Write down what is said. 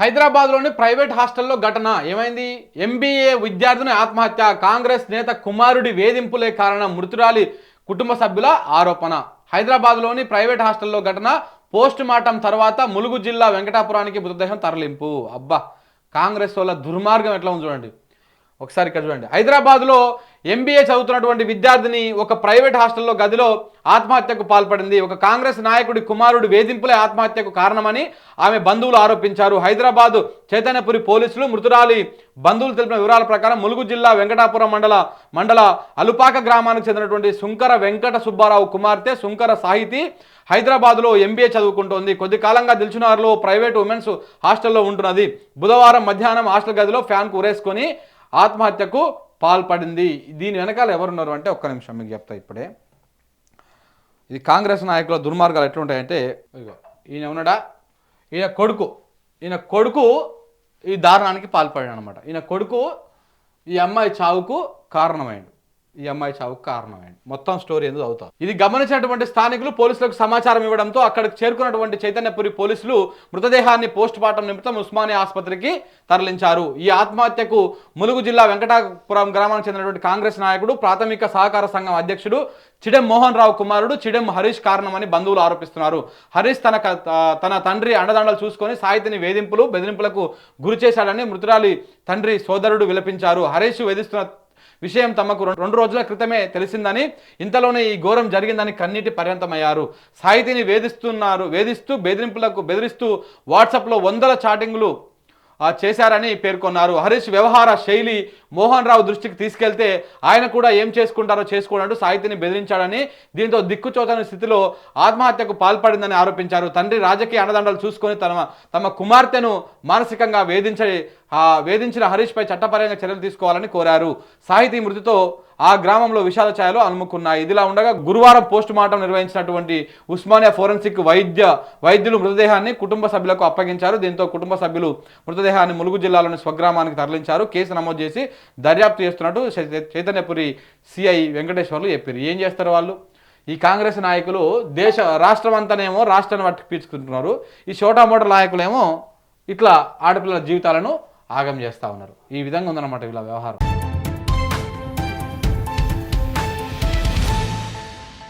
హైదరాబాద్లోని ప్రైవేట్ హాస్టల్లో ఘటన. ఏమైంది? ఎంబీఏ విద్యార్థిని ఆత్మహత్య. కాంగ్రెస్ నేత కుమారుడి వేధింపులే కారణం. మృతురాలి కుటుంబ సభ్యుల ఆరోపణ. హైదరాబాద్లోని ప్రైవేట్ హాస్టల్లో ఘటన. పోస్ట్ మార్టం తర్వాత ములుగు జిల్లా వెంకటాపురానికి మృతదేహం తరలింపు. అబ్బా! కాంగ్రెస్ వాళ్ళ దుర్మార్గం ఎట్లా ఉంది చూడండి. ఒకసారి ఇక్కడ చూడండి. హైదరాబాద్లో ఎంబీఏ చదువుతున్నటువంటి విద్యార్థిని ఒక ప్రైవేట్ హాస్టల్లో గదిలో ఆత్మహత్యకు పాల్పడింది. ఒక కాంగ్రెస్ నాయకుడి కుమారుడు వేధింపులే ఆత్మహత్యకు కారణమని ఆమె బంధువులు ఆరోపించారు. హైదరాబాద్ చైతన్యపురి పోలీసులు మృతురాలి బంధువులు తెలిపిన వివరాల ప్రకారం ములుగు జిల్లా వెంకటాపురం మండల మండల అలుపాక గ్రామానికి చెందినటువంటి సుంకర వెంకట సుబ్బారావు కుమార్తె సుంకర సాహితి హైదరాబాద్లో ఎంబీఏ చదువుకుంటోంది. కొద్ది కాలంగా దిల్చునార్లో ప్రైవేట్ ఉమెన్స్ హాస్టల్లో ఉంటున్నది. బుధవారం మధ్యాహ్నం హాస్టల్ గదిలో ఫ్యాన్కు ఉరేసుకొని ఆత్మహత్యకు పాల్పడింది. దీని వెనకాల ఎవరున్నారు అంటే ఒక్క నిమిషం మీకు చెప్తా ఇప్పుడే. ఇది కాంగ్రెస్ నాయకుల దుర్మార్గాలు ఎట్లుంటాయంటే ఈయన ఉన్నాడా? ఈయన కొడుకు. ఈయన కొడుకు ఈ దారుణానికి పాల్పడాడు అనమాట ఈయన కొడుకు ఈ అమ్మాయి చావుకు కారణమైంది. ఈ అమ్మాయి చావుకు కారణమైంది. మొత్తం స్టోరీ ఎందుకు అవుతాం ఇది గమనించినటువంటి స్థానికులు పోలీసులకు సమాచారం ఇవ్వడంతో అక్కడికి చేరుకున్నటువంటి చైతన్యపురి పోలీసులు మృతదేహాన్ని పోస్ట్ మార్టం నిమిత్తం ఉస్మానియా ఆసుపత్రికి తరలించారు. ఈ ఆత్మహత్యకు ములుగు జిల్లా వెంకటాపురం గ్రామానికి చెందినటువంటి కాంగ్రెస్ నాయకుడు ప్రాథమిక సహకార సంఘం అధ్యక్షుడు చిడెం మోహన్ రావు కుమారుడు చిడెం హరీష్ కారణమని బంధువులు ఆరోపిస్తున్నారు. హరీష్ తన తన తండ్రి అండదండలు చూసుకొని సాహితిని వేధింపులు బెదిరింపులకు గురి చేశాడని మృతురాలి తండ్రి సోదరుడు విలపించారు. హరీష్ వేధిస్తున్న విషయం తమకు రెండు రోజుల క్రితమే తెలిసిందని ఇంతలోనే ఈ ఘోరం జరిగిందని కన్నీటి పర్యంతమయ్యారు. సాహితీని వేధిస్తున్నారు వేధిస్తూ బెదిరింపులకు బెదిరిస్తూ వాట్సాప్లో వందల చాటింగ్లు చేశారని పేర్కొన్నారు. హరీష్ వ్యవహార శైలి మోహన్ రావు దృష్టికి తీసుకెళ్తే ఆయన కూడా ఏం చేసుకుంటారో చేసుకోనంటూ సాహితిని బెదిరించాడని దీంతో దిక్కుచోతని స్థితిలో ఆత్మహత్యకు పాల్పడిందని ఆరోపించారు. తండ్రి రాజకీయ అండదండలు చూసుకొని తమ తమ కుమార్తెను మానసికంగా వేధించ వేధించిన హరీష్పై చట్టపరంగా చర్యలు తీసుకోవాలని కోరారు. సాహితీ మృతితో ఆ గ్రామంలో విషాద ఛాయలు అలుముకున్నాయి. ఇదిలా ఉండగా గురువారం పోస్ట్ మార్టం నిర్వహించినటువంటి ఉస్మానియా ఫోరెన్సిక్ వైద్య వైద్యులు మృతదేహాన్ని కుటుంబ సభ్యులకు అప్పగించారు. దీంతో కుటుంబ సభ్యులు మృతదేహాన్ని ములుగు జిల్లాలోని స్వగ్రామానికి తరలించారు. కేసు నమోదు చేసి దర్యాప్తు చేస్తున్నట్టు చైతన్యపురి సిఐ వెంకటేశ్వర్లు చెప్పారు. ఏం చేస్తారు వాళ్ళు? ఈ కాంగ్రెస్ నాయకులు దేశ రాష్ట్రం అంతానేమో రాష్ట్రాన్ని పట్టుకు పీల్చుకుంటున్నారు ఈ చోటా నాయకులేమో ఇట్లా ఆడపిల్లల జీవితాలను ఆగం చేస్తూ ఉన్నారు. ఈ విధంగా ఉందన్నమాట వీళ్ళ వ్యవహారం.